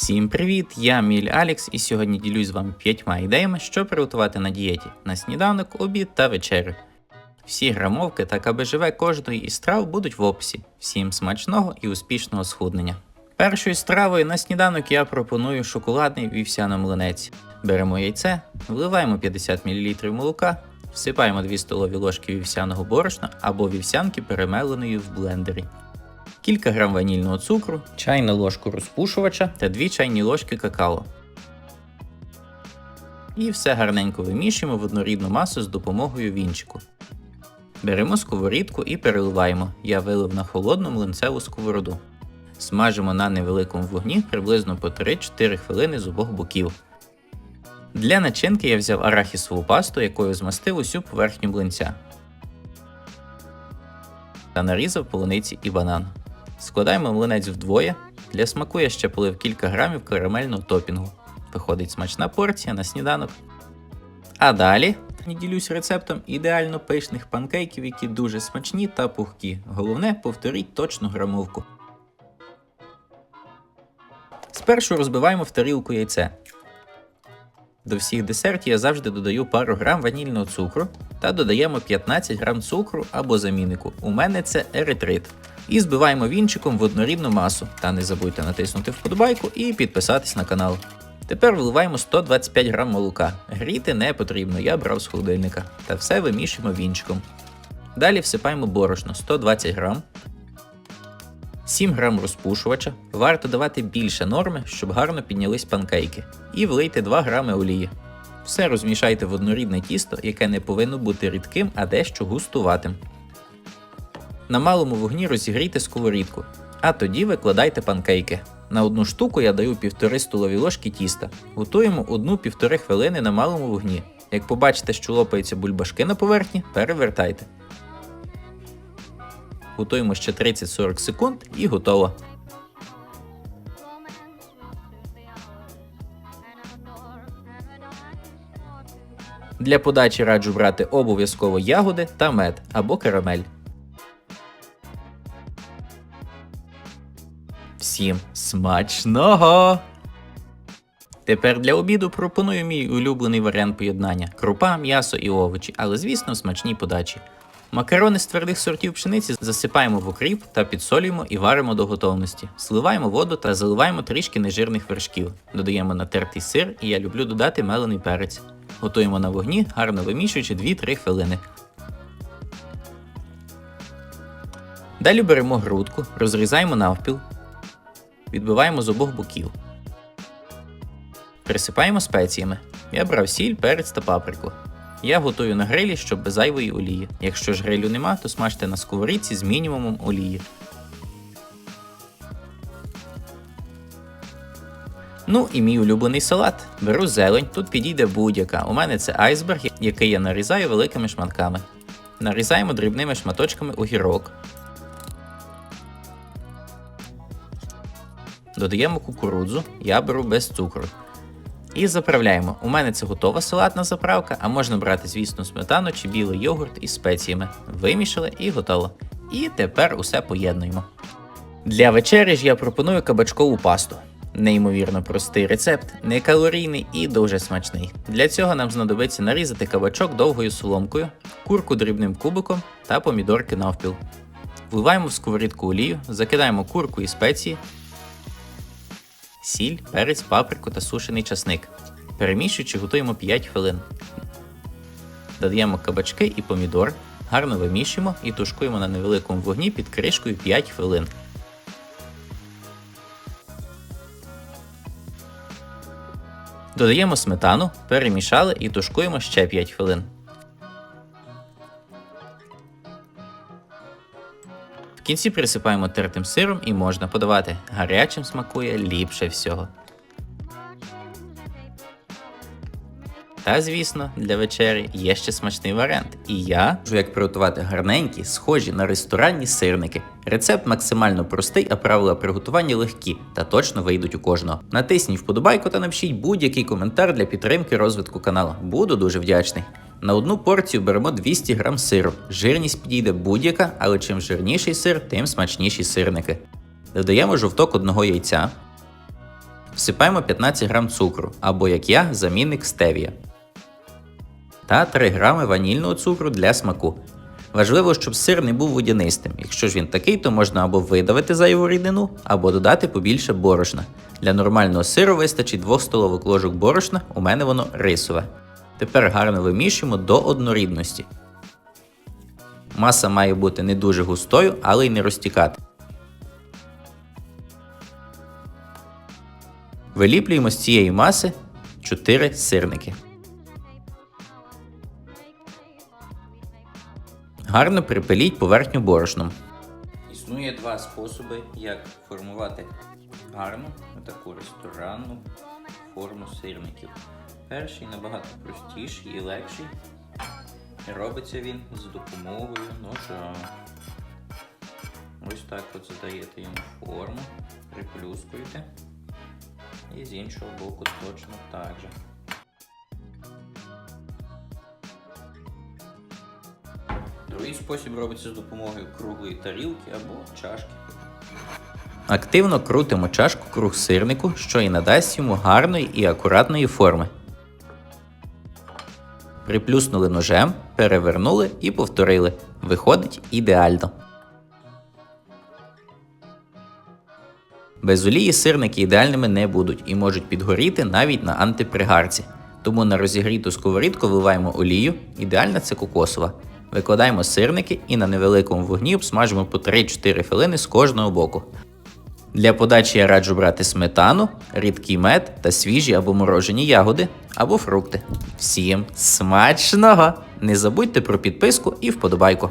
Всім привіт! Я Міль Алікс, і сьогодні ділюсь з вами п'ятьма ідеями, що приготувати на дієті на сніданок, обід та вечерю. Всі грамовки та КБЖВ кожної із страв будуть в описі. Всім смачного і успішного схуднення. Першою стравою на сніданок я пропоную шоколадний вівсяно-млинець. Беремо яйце, вливаємо 50 мл молока, всипаємо 2 столові ложки вівсяного борошна або вівсянки перемеленої в блендері кілька грам ванільного цукру, чайну ложку розпушувача та 2 чайні ложки какао. І все гарненько вимішуємо в однорідну масу з допомогою вінчику. Беремо сковорідку і переливаємо. Я вилив на холодну млинцеву сковороду. Смажимо на невеликому вогні приблизно по 3-4 хвилини з обох боків. Для начинки я взяв арахісову пасту, якою змастив усю поверхню млинця. Та нарізав полуниці і банан. Складаємо млинець вдвоє. Для смаку я ще полив кілька грамів карамельного топінгу. Виходить смачна порція на сніданок. А далі я ділюсь рецептом ідеально пишних панкейків, які дуже смачні та пухкі. Головне, повторіть точну грамовку. Спершу розбиваємо в тарілку яйце. До всіх десертів я завжди додаю пару грам ванільного цукру та додаємо 15 грам цукру або заміннику. У мене це еритрит. І збиваємо вінчиком в однорідну масу. Та не забудьте натиснути вподобайку і підписатись на канал. Тепер вливаємо 125 грам молока. Гріти не потрібно, я брав з холодильника. Та все вимішуємо вінчиком. Далі всипаємо борошно 120 грам. 7 грам розпушувача. Варто давати більше норми, щоб гарно піднялись панкейки. І влийте 2 грами олії. Все розмішайте в однорідне тісто, яке не повинно бути рідким, а дещо густуватим. На малому вогні розігрійте сковорідку, а тоді викладайте панкейки. На одну штуку я даю 1,5 столові ложки тіста. Готуємо 1-1,5 хвилини на малому вогні. Як побачите, що лопаються бульбашки на поверхні, перевертайте. Готуємо ще 30-40 секунд і готово. Для подачі раджу брати обов'язково ягоди та мед або карамель. Всім смачного! Тепер для обіду пропоную мій улюблений варіант поєднання: крупа, м'ясо і овочі, але звісно в смачній подачі. Макарони з твердих сортів пшениці засипаємо в окріп та підсолюємо і варимо до готовності. Сливаємо воду та заливаємо трішки нежирних вершків. Додаємо натертий сир, і я люблю додати мелений перець. Готуємо на вогні, гарно вимішуючи 2-3 хвилини. Далі беремо грудку, розрізаємо навпіл, відбиваємо з обох боків. Присипаємо спеціями. Я брав сіль, перець та паприку. Я готую на грилі, щоб без зайвої олії. Якщо ж грилю нема, то смажте на сковорідці з мінімумом олії. Ну і мій улюблений салат. Беру зелень, тут підійде будь-яка. У мене це айсберг, який я нарізаю великими шматками. Нарізаємо дрібними шматочками огірок. Додаємо кукурудзу, я беру без цукру. І заправляємо. У мене це готова салатна заправка, а можна брати, звісно, сметану чи білий йогурт із спеціями. Вимішали і готово. І тепер усе поєднуємо. Для вечері ж я пропоную кабачкову пасту. Неймовірно простий рецепт, некалорійний і дуже смачний. Для цього нам знадобиться нарізати кабачок довгою соломкою, курку дрібним кубиком та помідорки навпіл. Вливаємо в сковорідку олію, закидаємо курку і спеції, сіль, перець, паприку та сушений часник. Перемішуючи, готуємо 5 хвилин. Додаємо кабачки і помідор, гарно вимішуємо і тушкуємо на невеликому вогні під кришкою 5 хвилин. Додаємо сметану, перемішали і тушкуємо ще 5 хвилин. В кінці присипаємо тертим сиром і можна подавати. Гарячим смакує ліпше всього. Та, звісно, для вечері є ще смачний варіант. І я кажу, як приготувати гарненькі, схожі на ресторанні сирники. Рецепт максимально простий, а правила приготування легкі та точно вийдуть у кожного. Натисніть вподобайку та напишіть будь-який коментар для підтримки розвитку каналу. Буду дуже вдячний. На одну порцію беремо 200 г сиру. Жирність підійде будь-яка, але чим жирніший сир, тим смачніші сирники. Додаємо жовток одного яйця. Всипаємо 15 грам цукру, або як я, замінник стевія. Та 3 грами ванільного цукру для смаку. Важливо, щоб сир не був водянистим. Якщо ж він такий, то можна або видавити зайву рідину, або додати побільше борошна. Для нормального сиру вистачить 2 столових ложок борошна, у мене воно рисове. Тепер гарно вимішуємо до однорідності. Маса має бути не дуже густою, але й не розтікати. Виліплюємо з цієї маси 4 сирники. Гарно припиліть поверхню борошном. Існує два способи, як формувати гарну, таку ресторанну форму сирників. Перший набагато простіший і легший. Робиться він з допомогою ножа. Ось так от задаєте йому форму, приплюскуєте. І з іншого боку точно так же. Другий спосіб робиться з допомогою круглої тарілки або чашки. Активно крутимо чашку круг сирнику, що і надасть йому гарної і акуратної форми. Приплюснули ножем, перевернули і повторили. Виходить ідеально. Без олії сирники ідеальними не будуть і можуть підгоріти навіть на антипригарці. Тому на розігріту сковорідку вливаємо олію, ідеальна це кокосова. Викладаємо сирники і на невеликому вогні обсмажимо по 3-4 хвилини з кожного боку. Для подачі я раджу брати сметану, рідкий мед та свіжі або морожені ягоди або фрукти. Всім смачного! Не забудьте про підписку і вподобайку.